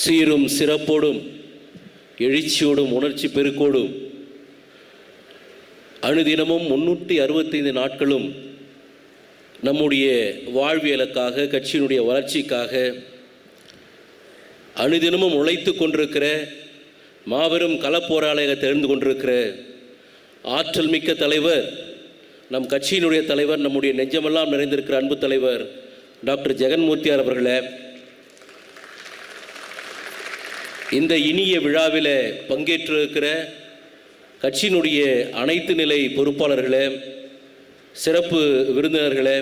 சீரும் சிறப்போடும் எழுச்சியோடும் உணர்ச்சி பெருக்கோடும் அணுதினமும் முன்னூற்றி அறுபத்தைந்து நாட்களும் நம்முடைய வாழ்வியலுக்காக கட்சியினுடைய வளர்ச்சிக்காக அணுதினமும் உழைத்து கொண்டிருக்கிற மாபெரும் களப்போராளியாக தெரிந்து கொண்டிருக்கிற ஆற்றல் மிக்க தலைவர் நம் கட்சியினுடைய தலைவர் நம்முடைய நெஞ்சமெல்லாம் நிறைந்திருக்கிற அன்பு தலைவர் டாக்டர் ஜெகன்மூர்த்தியார் அவர்களே இந்த இனிய விழாவில் பங்கேற்றிருக்கிற கட்சியினுடைய அனைத்து நிலை பொறுப்பாளர்களே சிறப்பு விருந்தினர்களே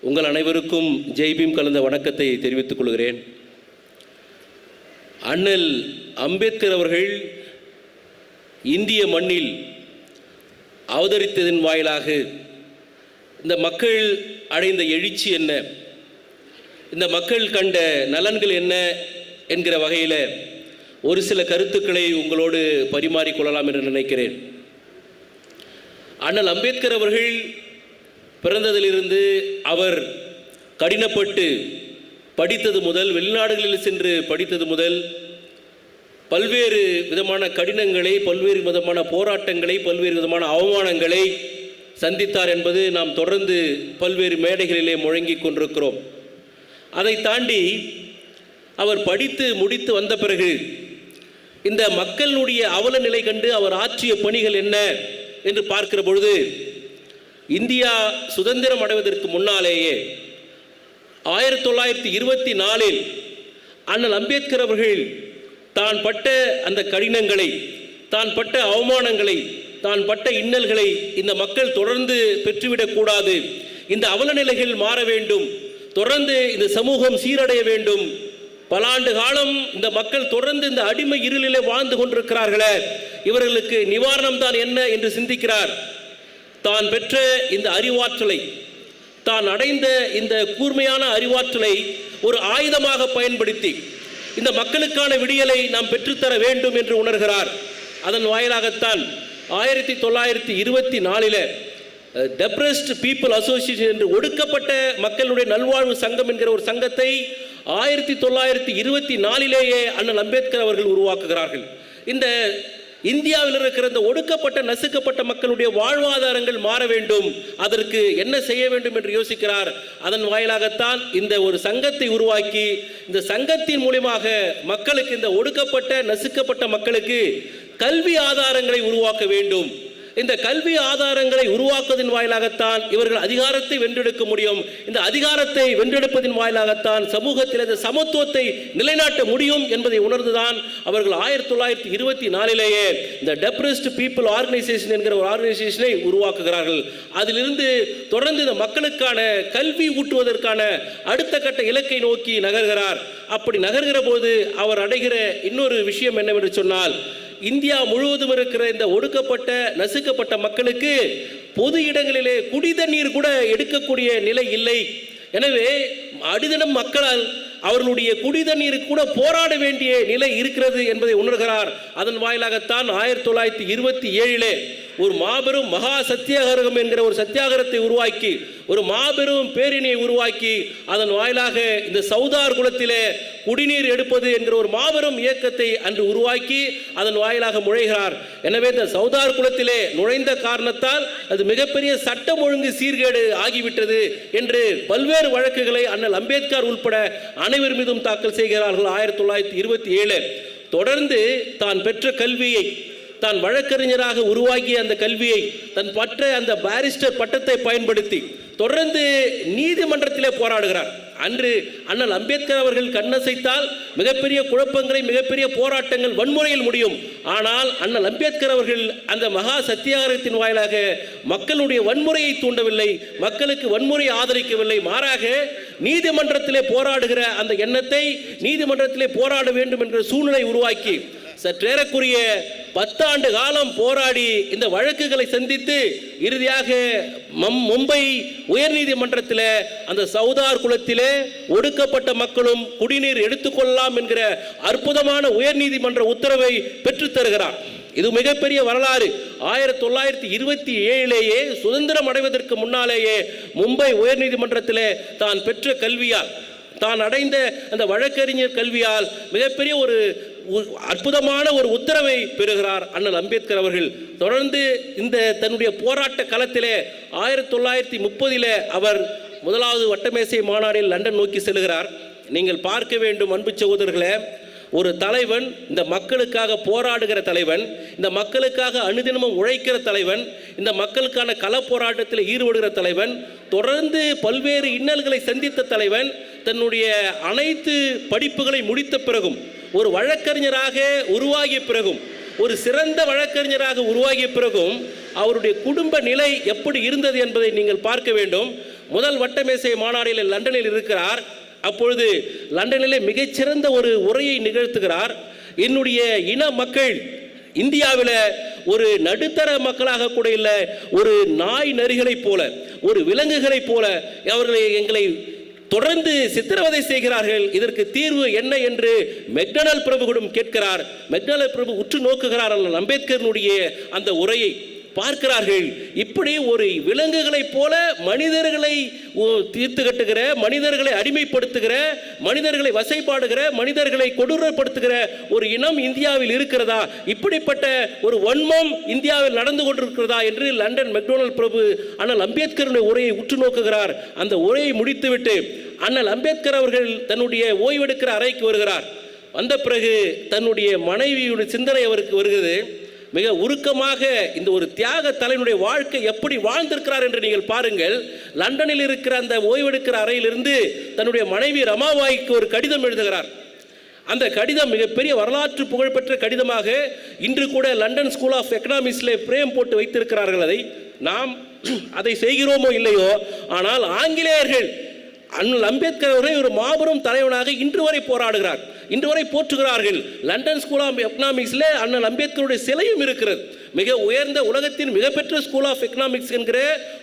உங்கள் அனைவருக்கும் ஜெய்பீம் கலந்த வணக்கத்தை தெரிவித்துக் கொள்கிறேன். அண்ணல் அம்பேத்கர் அவர்கள் இந்திய மண்ணில் அவதரித்ததன் வாயிலாக இந்த மக்கள் அடைந்த எழுச்சி என்ன? இந்த மக்கள் கண்ட நலன்கள் என்ன? என்கிற வகையில் ஒரு சில கருத்துக்களை உங்களோடு பரிமாறிக்கொள்ளலாம் என்று நினைக்கிறேன். அண்ணல் அம்பேத்கர் அவர்கள் பிறந்ததிலிருந்து அவர் கடினப்பட்டு படித்தது முதல் வெளிநாடுகளில் சென்று படித்தது முதல் பல்வேறு விதமான கடினங்களை பல்வேறு விதமான போராட்டங்களை பல்வேறு விதமான அவமானங்களை சந்தித்தார் என்பது நாம் தொடர்ந்து பல்வேறு மேடைகளிலே முழங்கிக் கொண்டிருக்கிறோம். அதை தாண்டி அவர் படித்து முடித்து வந்த பிறகு இந்த மக்களுடைய அவல நிலை கண்டு அவர் ஆற்றிய பணிகள் என்ன என்று பார்க்கிற பொழுது இந்தியா சுதந்திரம் அடைவதற்கு முன்னாலேயே ஆயிரத்தி தொள்ளாயிரத்தி இருபத்தி நாலில் அண்ணல் அம்பேத்கர் அவர்கள் தான் பட்ட அந்த கடினங்களை தான் பட்ட அவமானங்களை தான் பட்ட இன்னல்களை இந்த மக்கள் தொடர்ந்து பெற்றுவிடக்கூடாது இந்த அவல நிலைகள் மாற வேண்டும். தொடர்ந்து இந்த சமூகம் சீரடைய வேண்டும். பல ஆண்டு காலம் இந்த மக்கள் தொடர்ந்து இந்த அடிமை இருளிலே வாழ்ந்து கொண்டிருக்கிறார்களே இவர்களுக்கு நிவாரணம் தான் என்ன என்று சிந்திக்கிறார். தான் பெற்ற இந்த அறிவாற்றலை தான் அடைந்த இந்த கூர்மையான அறிவாற்றலை ஒரு ஆயுதமாக பயன்படுத்தி இந்த மக்களுக்கான விடியலை நாம் பெற்றுத்தர வேண்டும் என்று உணர்கிறார். அதன் வாயிலாகத்தான் ஆயிரத்தி தொள்ளாயிரத்தி இருபத்தி நாலில் டெப்ரஸ்ட் பீப்புள் அசோசியேஷன் என்று ஒடுக்கப்பட்ட மக்களுடைய நல்வாழ்வு சங்கம் என்கிற ஒரு சங்கத்தை ஆயிரத்தி தொள்ளாயிரத்தி இருபத்தி நாலிலேயே அண்ணல் அம்பேத்கர் அவர்கள் உருவாக்குகிறார்கள். இந்த இந்தியாவில் இருக்கிற இந்த ஒடுக்கப்பட்ட நசுக்கப்பட்ட மக்களுடைய வாழ்வாதாரங்கள் மாற வேண்டும். அதற்கு என்ன செய்ய வேண்டும் என்று யோசிக்கிறார். அதன் வாயிலாகத்தான் இந்த ஒரு சங்கத்தை உருவாக்கி இந்த சங்கத்தின் மூலியமாக மக்களுக்கு இந்த ஒடுக்கப்பட்ட நசுக்கப்பட்ட மக்களுக்கு கல்வி ஆதாரங்களை உருவாக்க வேண்டும். இந்த கல்வி ஆதாரங்களை உருவாக்குவதன் வாயிலாகத்தான் இவர்கள் அதிகாரத்தை வென்றெடுக்க முடியும். இந்த அதிகாரத்தை வென்றெடுப்பதன் வாயிலாகத்தான் சமூகத்தில் இந்த சமத்துவத்தை நிலைநாட்ட முடியும் என்பதை உணர்ந்துதான் அவர்கள் ஆயிரத்தி தொள்ளாயிரத்தி இருபத்தி நாலிலேயே இந்த டெப்ரஸ்ட் பீப்புள் ஆர்கனைசேஷன் என்கிற ஒரு ஆர்கனைசேஷனை உருவாக்குகிறார்கள். அதிலிருந்து தொடர்ந்து இந்த மக்களுக்கான கல்வி ஊட்டுவதற்கான அடுத்த கட்ட இலக்கை நோக்கி நகர்கிறார். அப்படி நகர்கிற போது அவர் அடைகிற இன்னொரு விஷயம் என்னவென்று சொன்னால் இந்தியா முழுவதும் இருக்கிற இந்த ஒடுக்கப்பட்ட நசுக்கப்பட்ட மக்களுக்கு பொது இடங்களிலே குடித நீர் கூட எடுக்கக்கூடிய நிலை இல்லை. எனவே அடிதினம் மக்களால் அவர்களுடைய குடித நீருக்கு கூட போராட வேண்டிய நிலை இருக்கிறது என்பதை உணர்கிறார். அதன் வாயிலாகத்தான் ஆயிரத்தி தொள்ளாயிரத்தி இருபத்தி ஏழிலே ஒரு மாபெரும் மகா சத்தியாகிரகம் என்கிற ஒரு சத்தியாகிரத்தை உருவாக்கி ஒரு மாபெரும் பேரினை உருவாக்கி அதன் வாயிலாக இந்த சவுதார் குலத்திலே குடிநீர் எடுப்பது என்கிற ஒரு மாபெரும் இயக்கத்தை அன்று உருவாக்கி அதன் வாயிலாக முழைகிறார். எனவே இந்த சவுதார் குலத்திலே நுழைந்த காரணத்தால் அது மிகப்பெரிய சட்டம் ஒழுங்கு சீர்கேடு ஆகிவிட்டது என்று பல்வேறு வழக்குகளை அண்ணல் அம்பேத்கர் உள்பட அனைவர் மீதும் தாக்கல் செய்கிறார்கள் ஆயிரத்தி தொள்ளாயிரத்தி இருபத்தி ஏழு. தொடர்ந்து தான் பெற்ற கல்வியை தான் வழக்கறிஞராக உருவாக்கிய அந்த கல்வியை தன் பற்ற அந்த பாரிஸ்டர் பட்டத்தை பயன்படுத்தி தொடர்ந்து நீதிமன்றத்திலே போராடுகிறார். அன்று அண்ணல் அம்பேத்கர் அவர்கள் கண்ணசைத்தால் மிகப்பெரிய குழப்பங்களை மிகப்பெரிய போராட்டங்கள் வன்முறையில் முடியும். ஆனால் அண்ணல் அம்பேத்கர் அவர்கள் அந்த மகா சத்தியாகிரகத்தின் வாயிலாக மக்களுடைய வன்முறையை தூண்டவில்லை மக்களுக்கு வன்முறையை ஆதரிக்கவில்லை மாறாக நீதிமன்றத்திலே போராடுகிற அந்த எண்ணத்தை நீதிமன்றத்திலே போராட வேண்டும் என்ற சூழ்நிலை உருவாக்கி சற்றேறக்குரிய பத்தாண்டு காலம் போராடி இந்த வழக்குகளை சந்தித்து இறுதியாக மம் மும்பை உயர்நீதிமன்றத்தில் அந்த சவுதார் குலத்திலே ஒடுக்கப்பட்ட மக்களும் குடிநீர் எடுத்துக்கொள்ளலாம் என்கிற அற்புதமான உயர்நீதிமன்ற உத்தரவை பெற்றுத்தருகிறார் இது மிகப்பெரிய வரலாறு. ஆயிரத்தி தொள்ளாயிரத்தி இருபத்தி ஏழிலேயே சுதந்திரம் அடைவதற்கு முன்னாலேயே மும்பை உயர்நீதிமன்றத்திலே தான் பெற்ற கல்வியால் தான் அடைந்த அந்த வழக்கறிஞர் கல்வியால் மிகப்பெரிய ஒரு அற்புதமான ஒரு உத்தரவை பெறுகிறார் அண்ணல் அம்பேத்கர் அவர்கள். தொடர்ந்து இந்த தன்னுடைய போராட்ட களத்திலே ஆயிரத்தி தொள்ளாயிரத்தி முப்பதிலே அவர் முதலாவது வட்டமேசை மாநாடில் லண்டன் நோக்கி செல்கிறார் நீங்கள் பார்க்க வேண்டும் அன்பு சகோதரர்களே ஒரு தலைவன் இந்த மக்களுக்காக போராடுகிற தலைவன் இந்த மக்களுக்காக அனுதினமும் உழைக்கிற தலைவன் இந்த மக்களுக்கான கள போராட்டத்தில் ஈடுபடுகிற தலைவன் தொடர்ந்து பல்வேறு இன்னல்களை சந்தித்த தலைவன் தன்னுடைய அனைத்து படிப்புகளை முடித்த பிறகும் ஒரு வழக்கறிஞராக உருவாகிய பிறகும் ஒரு சிறந்த வழக்கறிஞராக உருவாகிய பிறகும் அவருடைய குடும்ப நிலை எப்படி இருந்தது என்பதை நீங்கள் பார்க்க வேண்டும். முதல் வட்டமேசை மாநாடில் லண்டனில் இருக்கிறார். அப்பொழுது லண்டனிலே மிகச்சிறந்த ஒரு உரையை நிகழ்த்துகிறார். என்னுடைய இன மக்கள் இந்தியாவில் ஒரு நடுத்தர மக்களாக கூட இல்லை ஒரு நாய் நரிகளைப் போல ஒரு விலங்குகளைப் போல அவர்களை எங்களை தொடர்ந்து சித்திரவதை செய்கிறார்கள். இதற்கு தீர்வு என்ன என்று மெக்டனல் பிரபுவிடம் கேட்கிறார். மெக்டனல் பிரபு உற்று நோக்குகிறார். அம்பேத்கரனுடைய அந்த உரையை பார்க்கிறார்கள். இப்படி ஒரு விலங்குகளைப் போல மனிதர்களை தீர்த்து கட்டுகிற மனிதர்களை அடிமைப்படுத்துகிற மனிதர்களை வசைப்பாடுகிற மனிதர்களை கொடூரப்படுத்துகிற ஒரு இனம் இந்தியாவில் இருக்கிறதா? இப்படிப்பட்ட ஒரு வன்மம் இந்தியாவில் நடந்து கொண்டிருக்கிறதா என்று லண்டன் மெக்டோனல் பிரபு அண்ணல் அம்பேத்கருடைய உரையை உற்று நோக்குகிறார். அந்த உரையை முடித்துவிட்டு அண்ணல் அம்பேத்கர் அவர்கள் தன்னுடைய ஓய்வெடுக்கிற அறைக்கு வருகிறார். வந்த பிறகு தன்னுடைய மனைவியுடைய சிந்தனை அவருக்கு வருகிறது. மிக உருக்கமாக இந்த ஒரு தியாக தலைவனுடைய வாழ்க்கை எப்படி வாழ்ந்திருக்கிறார் என்று நீங்கள் பாருங்கள். லண்டனில் இருக்கிற அந்த ஓய்வெடுக்கிற அறையிலிருந்து தன்னுடைய மனைவி ரமாபாய்க்கு ஒரு கடிதம் எழுதுகிறார். அந்த கடிதம் மிகப்பெரிய வரலாற்று புகழ்பெற்ற கடிதமாக இன்று கூட லண்டன் ஸ்கூல் ஆஃப் எக்கனாமிக்ஸில் பிரேம் போட்டு வைத்திருக்கிறார்கள் அதை. நாம் அதை செய்கிறோமோ இல்லையோ? ஆனால் ஆங்கிலேயர்கள் அண்ணல் அம்பேத்கர் அவர்களை ஒரு மாபெரும் தலைவனாக இன்று வரை போராடுகிறார். இன்று வரை போற்றுகிறார்கள். லண்டன் ஸ்கூல் ஆஃப் எக்கனாமிக்ஸில் அண்ணன் அம்பேத்கருடைய சிலையும் இருக்கிறது. மிக உயர்ந்த உலகத்தின் மிகப்பெற்ற ஸ்கூல் ஆஃப் எக்கனாமிக்ஸ் என்கிற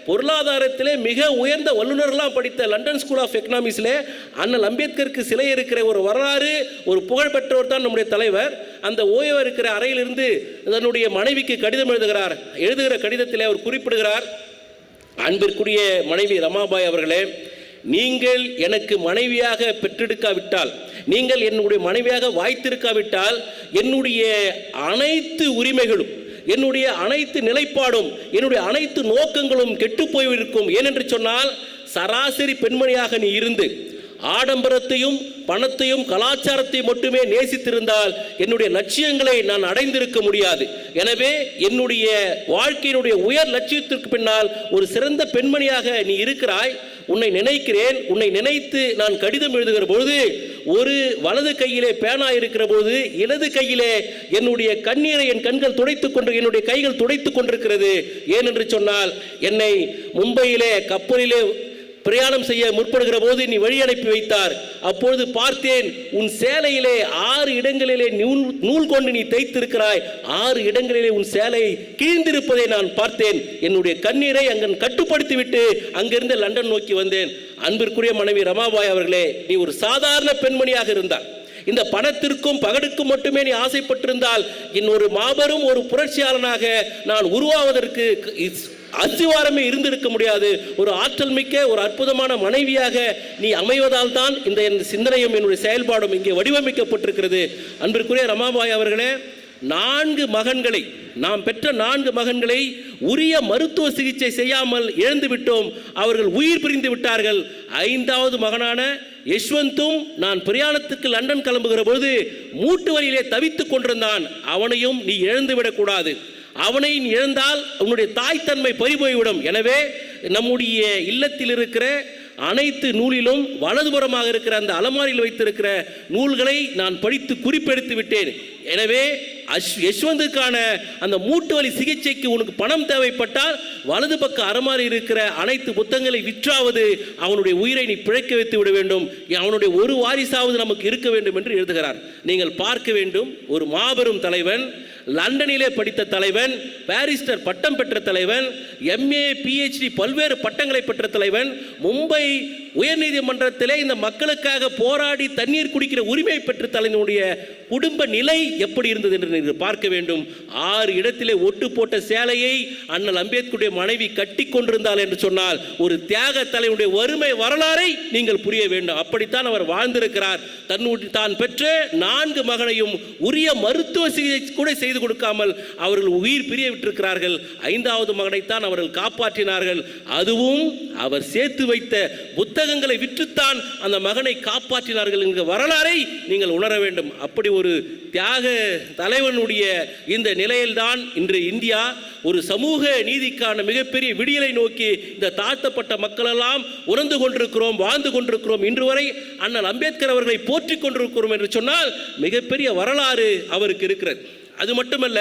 பொருளாதாரத்திலே மிக உயர்ந்த வல்லுநர்களாம் படித்த லண்டன் ஸ்கூல் ஆஃப் எக்கனாமிக்ஸில் அண்ணல் அம்பேத்கருக்கு சிலை இருக்கிற ஒரு வரலாறு ஒரு புகழ்பெற்றவர் தான் நம்முடைய தலைவர். அந்த ஓய்வு இருக்கிற அறையிலிருந்து தன்னுடைய மனைவிக்கு கடிதம் எழுதுகிறார். எழுதுகிற கடிதத்திலே அவர் குறிப்பிடுகிறார். அன்பிற்குரிய மனைவி ரமாபாய் அவர்களே நீங்கள் எனக்கு மனைவியாக பெற்றெடுக்காவிட்டால் நீங்கள் என்னுடைய மனைவியாக வாய்த்திருக்காவிட்டால் என்னுடைய அனைத்து உரிமைகளும் என்னுடைய அனைத்து நிலைப்பாடும் என்னுடைய அனைத்து நோக்கங்களும் கெட்டு போயிருக்கும். ஏனென்று சொன்னால் சராசரி பெண்மணியாக நீ இருந்து ஆடம்பரத்தையும் பணத்தையும் கலாச்சாரத்தையும் மட்டுமே நேசித்திருந்தால் என்னுடைய லட்சியங்களை நான் அடைந்திருக்க முடியாது. எனவே என்னுடைய வாழ்க்கையினுடைய உயர் லட்சியத்திற்கு பின்னால் ஒரு சிறந்த பெண்மணியாக நீ இருக்கிறாய். உன்னை நினைக்கிறேன் உன்னை நினைத்து நான் கடிதம் எழுதுகிற பொழுது ஒரு வலது கையிலே பேனா இருக்கிற பொழுது இடது கையிலே என்னுடைய கண்ணீரை என் கண்கள் துடைத்துக் கொண்டு என்னுடைய கைகள் துடைத்துக் கொண்டிருக்கிறது. ஏனென்று சொன்னால் என்னை மும்பையிலே கப்பலிலே பிரயாணம் செய்ய முற்படுகிற போது நீ வழி அனுப்பி வைத்தார். அப்பொழுது பார்த்தேன் உன் சேலையிலே ஆறு இடங்களிலே நூல் நூல் கொண்டு நீ தைத்திருக்கிறாய் ஆறு இடங்களிலே உன் சேலை கிழிந்திருப்பதை நான் பார்த்தேன். என்னுடைய கண்ணீரை அங்கன் கட்டுப்படுத்தி விட்டு அங்கிருந்து லண்டன் நோக்கி வந்தேன். அன்பிற்குரிய மனைவி ரமாபாய் அவர்களே நீ ஒரு சாதாரண பெண்மணியாக இருந்தார் இந்த பணத்திற்கும் பகடுக்கும் மட்டுமே நீ ஆசைப்பட்டிருந்தால் இன்னொரு மாபெரும் ஒரு புரட்சியாளனாக நான் உருவாவதற்கு இஸ்- அஸ்திவாரமே இருந்திருக்க முடியாது. ஒரு ஆற்றல் மிக்க ஒரு அற்புதமான மனைவியாக நீ அமைவதால் தான் இந்த என் சிந்தனையும் என்னுடைய செயல்பாடும் இங்கே வடிவமைக்கப்பட்டிருக்கிறது. அன்பிற்குரிய ரமாபாய் அவர்களே நான்கு மகன்களை நாம் பெற்ற நான்கு மகன்களை உரிய மருத்துவ சிகிச்சை செய்யாமல் இழந்து விட்டோம். அவர்கள் உயிர் பிரிந்து விட்டார்கள். ஐந்தாவது மகனான யஷ்வந்தும் நான் பிரயாணத்துக்கு லண்டன் கிளம்புகிற பொழுது மூட்டு வழியிலே தவித்துக் கொண்டிருந்தான். அவனையும் நீ இழந்து விடக்கூடாது அவனை இழந்தால் உன்னுடைய தாய்த்தன்மை பறிபோய்விடும். எனவே நம்முடைய இல்லத்தில் இருக்கிற அனைத்து நூலிலும் வலதுபுறமாக இருக்கிற அந்த அலமாரியில் வைத்திருக்கிற நூல்களை நான் படித்து குறிப்பெடுத்து விட்டேன். எனவே அஷ் யஷ்வந்துக்கான அந்த மூட்டு வலி சிகிச்சைக்கு உனக்கு பணம் தேவைப்பட்டால் வலது பக்க அலமாரி இருக்கிற அனைத்து புத்தகங்களை விற்றாவது அவனுடைய உயிரை நீ பிழைக்க வைத்து விட வேண்டும். அவனுடைய ஒரு வாரிசாவது நமக்கு இருக்க வேண்டும் என்று எழுதுகிறார். நீங்கள் பார்க்க வேண்டும் ஒரு மாபெரும் தலைவன் லண்டனிலே படித்த தலைவன் பாரிஸ்டர் பட்டம் பெற்ற தலைவன் எம்ஏ பிஹெச்டி பல்வேறு பட்டங்களை பெற்ற தலைவன் மும்பை உயர்நீதிமன்றத்திலே இந்த மக்களுக்காக போராடி தண்ணீர் குடிக்கிற உரிமை பெற்ற தலைவனுடைய குடும்ப நிலை எப்படி இருந்தது என்று நீங்கள் பார்க்க வேண்டும். ஆறு இடத்திலே ஒட்டு போட்ட சேலையை அண்ணல் அம்பேத்கருடைய மனைவி கட்டி கொண்டிருந்தாள் என்று சொன்னால் ஒரு தியாக தலைவனுடைய வறுமை வரலாறை நீங்கள் புரிய வேண்டும். அப்படித்தான் அவர் வாழ்ந்திருக்கிறார். தன்னுடைய தான் பெற்ற நான்கு மகனையும் உரிய மருத்துவ சிகிச்சை கூட செய்து கொடுக்காமல் அவர்கள் உயிர் பிரிய விட்டிருக்கிறார்கள் ஐந்தாவது மகனைத்தான் அவர்கள் காப்பாற்றினார்கள். அதுவும் அவர் சேர்த்து வைத்த புத்தகங்களை விற்றுத்தான் அந்த மகனை காப்பாற்றினார்கள் என்கிற வரலாறை நீங்கள் உணர வேண்டும். அப்படி ஒரு தியாக தலைவனுடைய இந்த நிலையில்தான் இன்று இந்தியா ஒரு சமூக நீதிக்கான மிகப்பெரிய விடியலை நோக்கி இந்த தாழ்த்தப்பட்ட மக்களெல்லாம் உணர்ந்து கொண்டிருக்கிறோம் வாழ்ந்து கொண்டிருக்கிறோம். இன்று வரை அண்ணல் அம்பேத்கர் அவர்களை போற்றிக் கொண்டிருக்கிறோம் என்று சொன்னால் மிகப்பெரிய வரலாறு அவருக்கு இருக்கிறது. அது மட்டுமல்ல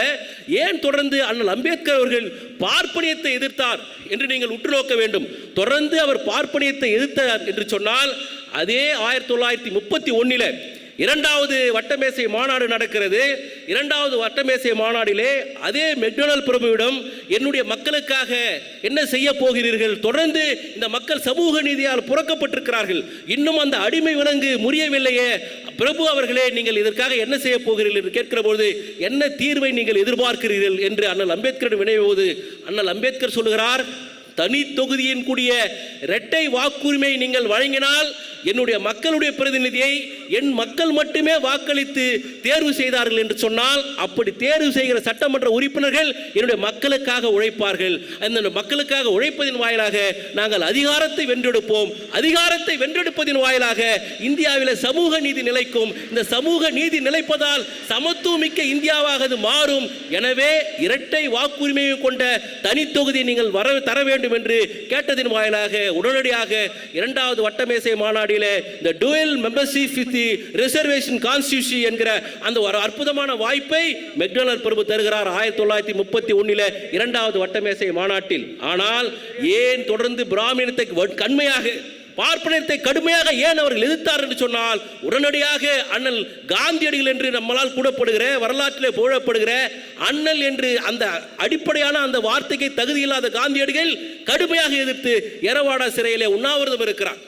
ஏன் தொடர்ந்து அண்ணல் அம்பேத்கர் அவர்கள் பார்ப்பனியத்தை எதிர்த்தார் என்று நீங்கள் உற்று நோக்க வேண்டும்? தொடர்ந்து அவர் பார்ப்பனியத்தை எதிர்த்தார் என்று சொன்னால் அதே ஆயிரத்தி தொள்ளாயிரத்தி முப்பத்தி ஒன்றில் இரண்டாவது வட்டமேசை மாநாடு நடக்கிறது. இரண்டாவது வட்டமேசை மாநாடிலே அதே மெக்டொனல் பிரபுவிடம் என்னுடைய மக்களுக்காக என்ன செய்ய போகிறீர்கள்? தொடர்ந்து இந்த மக்கள் சமூக நீதியால் புறக்கப்பட்டிருக்கிறார்கள். இன்னும் அந்த அடிமை விலங்கு முறியவில்லையே. பிரபு அவர்களே நீங்கள் இதற்காக என்ன செய்ய போகிறீர்கள் என்று கேட்கிற பொழுது என்ன தீர்வை நீங்கள் எதிர்பார்க்கிறீர்கள் என்று அண்ணல் அம்பேத்கர் வினைவோது அண்ணல் அம்பேத்கர் சொல்லுகிறார் தனி தொகுதியின் கூடிய இரட்டை வாக்குரிமை நீங்கள் வழங்கினால் என்னுடைய மக்களுடைய பிரதிநிதியை என் மக்கள் மட்டுமே வாக்களித்து தேர்வு செய்தார்கள் என்று சொன்னால் அப்படி தேர்வு செய்கிற சட்டமன்ற உறுப்பினர்கள் என்னுடைய மக்களுக்காக உழைப்பார்கள். அந்த மக்களுக்காக உழைப்பதின் வாயிலாக நாங்கள் அதிகாரத்தை வென்றெடுப்போம். அதிகாரத்தை வென்றெடுப்பதின் வாயிலாக இந்தியாவில் சமூக நீதி நிலைக்கும். இந்த சமூக நீதி நிலைப்பதால் சமத்துவமிக்க இந்தியாவாக அது மாறும். எனவே இரட்டை வாக்குரிமையை கொண்ட தனி நீங்கள் வர தர வேண்டும் என்று கேட்டதின் வாயிலாக உடனடியாக இரண்டாவது வட்டமேசை மாநாடு மாநாடில் இந்த dual membership with the reservation constitution என்கிற அந்த ஒரு அற்புதமான வாய்ப்பை மெக்டொனல்ட் பிரபு தருகிறார். ஆயிரத்தி தொள்ளாயிரத்தி முப்பத்தி ஒன்னில் இரண்டாவது வட்டமேசை மாநாட்டில். ஆனால் ஏன் தொடர்ந்து பிராமணத்தை கண்மையாக பார்ப்பனத்தை கடுமையாக ஏன் அவர்கள் எதிர்த்தார் என்று சொன்னால் உடனடியாக அண்ணல் காந்தியடிகள் என்று நம்மளால் கூடப்படுகிற வரலாற்றிலே புகழப்படுகிற அண்ணல் என்று அந்த அடிப்படையான அந்த வார்த்தைக்கு தகுதி இல்லாத காந்தியடிகள் கடுமையாக எதிர்த்து எரவாடா சிறையிலே உண்ணாவிரதம் இருக்கிறார்.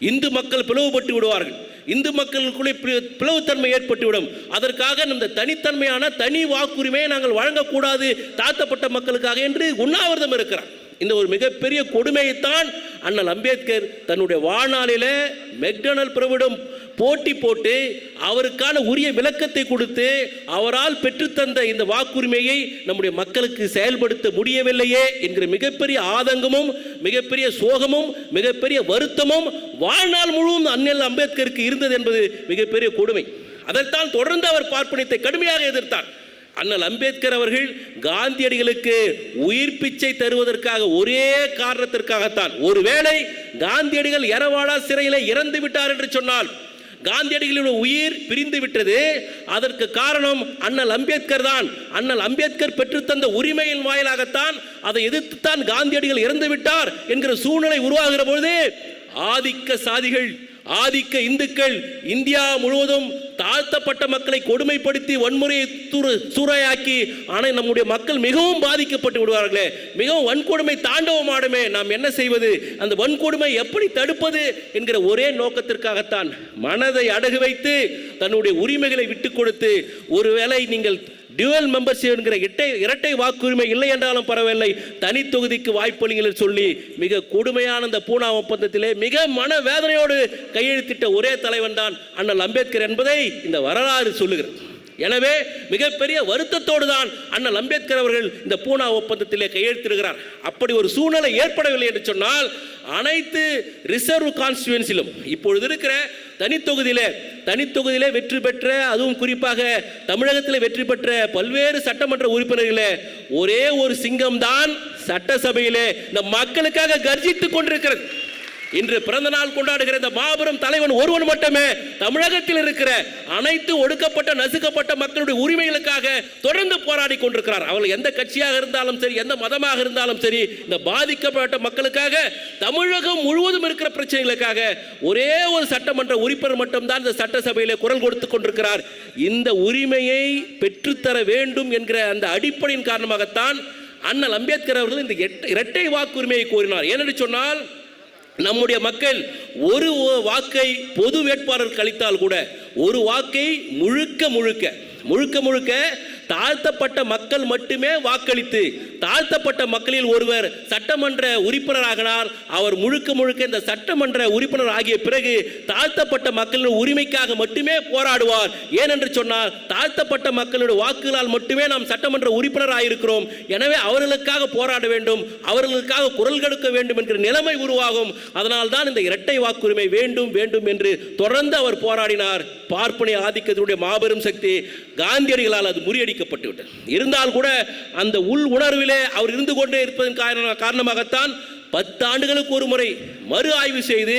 இந்து மக்கள் பிளவுபட்டு விடுவார்கள். இந்து மக்களுக்குள்ளே பிளவுத்தன்மை ஏற்பட்டுவிடும். அதற்காக இந்த தனித்தன்மையான தனி வாக்குரிமையை நாங்கள் வழங்கக்கூடாது தாழ்த்தப்பட்ட மக்களுக்காக என்று உண்ணாவிரதம் இருக்கிறார். இந்த ஒரு மிகப்பெரிய கொடுமையைத்தான் அண்ணல் அம்பேத்கர் தன்னுடைய வாழ்நாளில் மெக்டொனல் பிரபுவிடம் போட்டி போட்டு அவருக்கான உரிய விளக்கத்தை கொடுத்து அவரால் பெற்றுத்தந்த இந்த வாக்குரிமையை நம்முடைய மக்களுக்கு செயல்படுத்த முடியவில்லையே என்கிற மிகப்பெரிய ஆதங்கமும் மிகப்பெரிய சோகமும் மிகப்பெரிய வருத்தமும் வாழ்நாள் முழுவதும் அண்ணல் அம்பேத்கருக்கு இருந்தது என்பது மிகப்பெரிய கொடுமை. அதைத்தான் தொடர்ந்து அவர் பார்ப்பனத்தை கடுமையாக எதிர்த்தார். அண்ணல் அம்பேத்கர் அவர்கள் காந்தியடிகளுக்கு உயிர் பிச்சை தருவதற்காக ஒரே காரணத்திற்காகத்தான். ஒருவேளை காந்தியடிகள் எரவாடா சிறையில் இறந்து விட்டார் என்று சொன்னால் காந்தியடிகளுடைய உயிர் பிரிந்து விட்டது. அதற்கு காரணம் அண்ணல் அம்பேத்கர் தான். அண்ணல் அம்பேத்கர் பெற்றுத்தந்த உரிமையின் வாயிலாகத்தான் அதை எதிர்த்துத்தான் காந்தியடிகள் இறந்து விட்டார் என்கிற சூழ்நிலை உருவாகிற பொழுது ஆதிக்க சாதிகள் ஆதிக்க இந்துக்கள் இந்தியா முழுவதும் தாழ்த்தப்பட்ட மக்களை கொடுமைப்படுத்தி வன்முறையை துரு சூறையாக்கி ஆனால் நம்முடைய மக்கள் மிகவும் பாதிக்கப்பட்டு விடுவார்களே. மிகவும் வன்கொடுமை தாண்டவமாடுமே. நாம் என்ன செய்வது? அந்த வன்கொடுமை எப்படி தடுப்பது என்கிற ஒரே நோக்கத்திற்காகத்தான் மனதை அடகு வைத்து தன்னுடைய உரிமைகளை விட்டு கொடுத்து ஒருவேளை நீங்கள் டியூவல் மெம்பர்ஷிப் என்கிற இரட்டை இரட்டை வாக்குரிமை இல்லை என்றாலும் பரவாயில்லை. தனி தொகுதிக்கு வாய்ப்பளிங்கள் என்று சொல்லி மிக கொடுமையான அந்த பூனா ஒப்பந்தத்திலே மிக மன வேதனையோடு கையெழுத்திட்ட ஒரே தலைவன் தான் அண்ணல் அம்பேத்கர் என்பதை இந்த வரலாறு சொல்லுகிறது. எனவே மிகப்பெரிய வருத்தத்தோடு தான் அண்ணல் அம்பேத்கர் அவர்கள் இந்த பூனா ஒப்பந்தத்திலே கையெழுத்திடுகிறார். அப்படி ஒரு சூழ்நிலை ஏற்படவில்லை என்று சொன்னால் அனைத்து ரிசர்வ் கான்ஸ்டுவன்சிலும் இப்பொழுது இருக்கிற தனித்தொகுதியிலே தனித்தொகுதியிலே வெற்றி பெற்ற அதுவும் குறிப்பாக தமிழகத்தில் வெற்றி பெற்ற பல்வேறு சட்டமன்ற உறுப்பினர்களே ஒரே ஒரு சிங்கம் தான் சட்டசபையிலே இந்த மக்களுக்காக கர்ஜித்துக் கொண்டிருக்கிறது. இன்று பிறந்த நாள் கொண்டாடுகிற இந்த மாபெரும் தலைவன் ஒருவன் மட்டுமே தமிழகத்தில் இருக்கிற அனைத்து ஒடுக்கப்பட்ட நசுக்கப்பட்ட மக்களுடைய உரிமைகளுக்காக தொடர்ந்து போராடி கொண்டிருக்கிறார். அவர்கள் எந்த கட்சியாக இருந்தாலும் சரி எந்த மதமாக இருந்தாலும் சரி இந்த பாதிக்கப்பட்ட மக்களுக்காக தமிழகம் முழுவதும் இருக்கிற பிரச்சனைகளுக்காக ஒரே ஒரு சட்டமன்ற உறுப்பினர் மட்டும்தான் இந்த சட்டசபையில் குரல் கொடுத்து கொண்டிருக்கிறார். இந்த உரிமையை பெற்றுத்தர வேண்டும் என்கிற அந்த அடிப்படையின் காரணமாகத்தான் அண்ணல் அம்பேத்கர் அவர்கள் இந்த இரட்டை வாக்குரிமையை கோரினார். ஏனென்று சொன்னால் நம்முடைய மக்கள் ஒரு வாக்கை பொது வேட்பாளர் கழித்தால் கூட ஒரு வாக்கை முழுக்க முழுக்க முழுக்க முழுக்க தாழ்த்தப்பட்ட மக்கள் மட்டுமே வாக்களித்து தாழ்த்தப்பட்ட மக்களில் ஒருவர் சட்டமன்ற உறுப்பினராகினார். அவர் முழுக்க முழுக்க இந்த சட்டமன்ற உறுப்பினர் ஆகிய பிறகு தாழ்த்தப்பட்ட மக்களின் உரிமைக்காக மட்டுமே போராடுவார். ஏனென்று சொன்னால் தாழ்த்தப்பட்ட மக்களுடைய வாக்குகளால் மட்டுமே நாம் சட்டமன்ற உறுப்பினராக இருக்கிறோம் எனவே அவர்களுக்காக போராட வேண்டும் அவர்களுக்காக குரல் கொடுக்க வேண்டும் என்கிற நிலைமை உருவாகும். அதனால் தான் இந்த இரட்டை வாக்குரிமை வேண்டும் வேண்டும் என்று தொடர்ந்து அவர் போராடினார். பார்ப்பனை ஆதிக்கத்தினுடைய மாபெரும் சக்தி காந்தியடிகளால் அது முறியடிக்கப்பட்டு விட்டது இருந்தால் கூட அந்த உள் உணர்விலே அவர் இருந்து கொண்டே இருப்பதன் காரண- காரணமாகத்தான் பத்து ஆண்டுகளுக்கு ஒரு முறை மறு ஆய்வு செய்து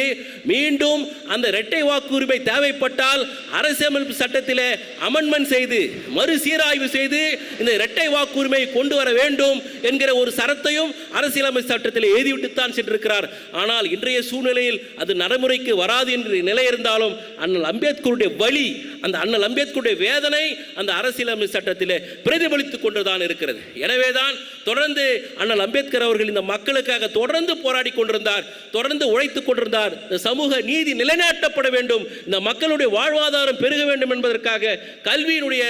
மீண்டும் அந்த இரட்டை வாக்குரிமை தேவைப்பட்டால் அரசியலமைப்பு சட்டத்திலே அமெண்ட்மெண்ட் செய்து மறு சீராய்வு செய்து இந்த இரட்டை வாக்குரிமையை கொண்டு வர வேண்டும் என்கிற ஒரு சரத்தையும் அரசியலமைப்பு சட்டத்தில் எழுதிவிட்டுத்தான் சென்றிருக்கிறார். ஆனால் இன்றைய சூழ்நிலையில் அது நடைமுறைக்கு வராது என்ற நிலை இருந்தாலும் அண்ணல் அம்பேத்கருடைய வழி அந்த அண்ணல் அம்பேத்கருடைய வேதனை அந்த அரசியலமைப்பு சட்டத்தில் பிரதிபலித்துக் கொண்டுதான் இருக்கிறது. எனவேதான் தொடர்ந்து அண்ணல் அம்பேத்கர் அவர்கள் இந்த மக்களுக்காக தொடர்ந்து போராடி கொண்டிருந்தார் தொடர்ந்து உழைத்துக் கொண்டிருந்தார். இந்த சமூக நீதி நிலைநாட்டப்பட வேண்டும் இந்த மக்களுடைய வாழ்வாதாரம் பெருக வேண்டும் என்பதற்காக கல்வியினுடைய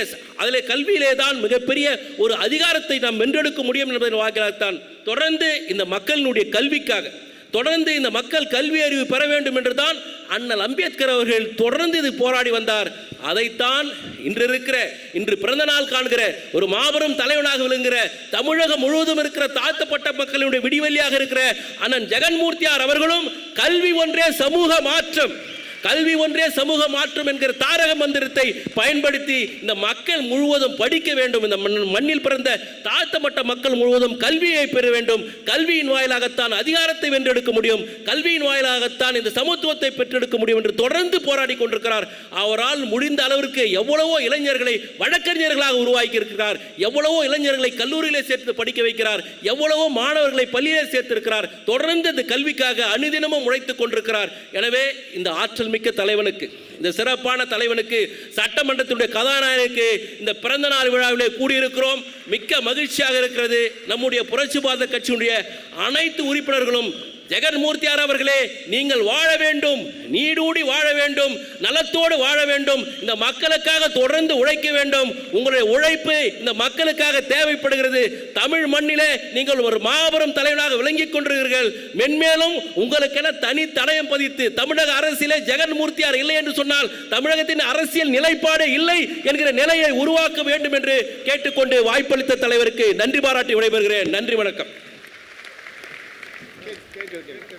அதில் கல்வியிலே தான் மிகப்பெரிய ஒரு அதிகாரத்தை நாம் வென்றெடுக்க முடியும் என்பதன் வாக்கிலாகத்தான் தொடர்ந்து இந்த மக்களினுடைய கல்விக்காக தொடர்ந்து இந்த மக்கள் கல்வி அறிவு பெற வேண்டும் என்று தான் அண்ணல் அம்பேத்கர் அவர்கள் தொடர்ந்து இது போராடி வந்தார். அதைத்தான் இன்று இருக்கிற இன்று பிறந்த நாள் காண்கிற ஒரு மாபெரும் தலைவனாக விளங்குகிற தமிழகம் முழுவதும் இருக்கிற தாழ்த்தப்பட்ட மக்களுடைய விடிவெளியாக இருக்கிற அண்ணன் ஜெகன்மூர்த்தியார் அவர்களும் கல்வி ஒன்றே சமூக மாற்றம். கல்வி ஒன்றே சமூக மாற்றம் என்கிற தாரக மந்திரத்தை பயன்படுத்தி இந்த மக்கள் முழுவதும் படிக்க வேண்டும். இந்த மண்ணில் பிறந்த தாழ்த்தப்பட்ட மக்கள் முழுவதும் கல்வியை பெற வேண்டும். கல்வியின் வாயிலாகத்தான் அதிகாரத்தை வென்றெடுக்க முடியும். கல்வியின் வாயிலாகத்தான் இந்த சமத்துவத்தை பெற்றெடுக்க முடியும் என்று தொடர்ந்து போராடி கொண்டிருக்கிறார். அவரால் முடிந்த அளவிற்கு எவ்வளவோ இளைஞர்களை வழக்கறிஞர்களாக உருவாக்கி இருக்கிறார் எவ்வளவோ இளைஞர்களை கல்லூரியிலே சேர்த்து படிக்க வைக்கிறார். எவ்வளவோ மாணவர்களை பள்ளியிலே சேர்த்திருக்கிறார். தொடர்ந்து இந்த கல்விக்காக அனுதினமும் உழைத்துக் கொண்டிருக்கிறார். எனவே இந்த ஆற்றல் மிக்க தலைவனுக்கு இந்த சிறப்பான தலைவனுக்கு சட்டமன்றத்தினுடைய கதாநாயகனுக்கு இந்த பிறந்த நாள் விழாவிலே கூடியிருக்கிறோம். மிக்க மகிழ்ச்சியாக இருக்கிறது. நம்முடைய புரட்சி பாரத கட்சியினுடைய அனைத்து உறுப்பினர்களும் ஜெகன்மூர்த்தியார் அவர்களே நீங்கள் வாழ வேண்டும் நீடூடி வாழ வேண்டும் நலத்தோடு வாழ வேண்டும் இந்த மக்களுக்காக தொடர்ந்து உழைக்க வேண்டும். உங்களுடைய உழைப்பு இந்த மக்களுக்காக தேவைப்படுகிறது. தமிழ் மண்ணிலே நீங்கள் ஒரு மாபெரும் தலைவனாக விளங்கிக் கொண்டிருக்கிறீர்கள். மென்மேலும் உங்களுக்கென தனி தடயம் பதித்து தமிழக அரசியலே ஜெகன்மூர்த்தியார் இல்லை என்று சொன்னால் தமிழகத்தின் அரசியல் நிலைப்பாடு இல்லை என்கிற நிலையை உருவாக்க வேண்டும் என்று கேட்டுக்கொண்டு வாய்ப்பளித்த தலைவருக்கு நன்றி பாராட்டி விடைபெறுகிறேன். நன்றி வணக்கம். Okay okay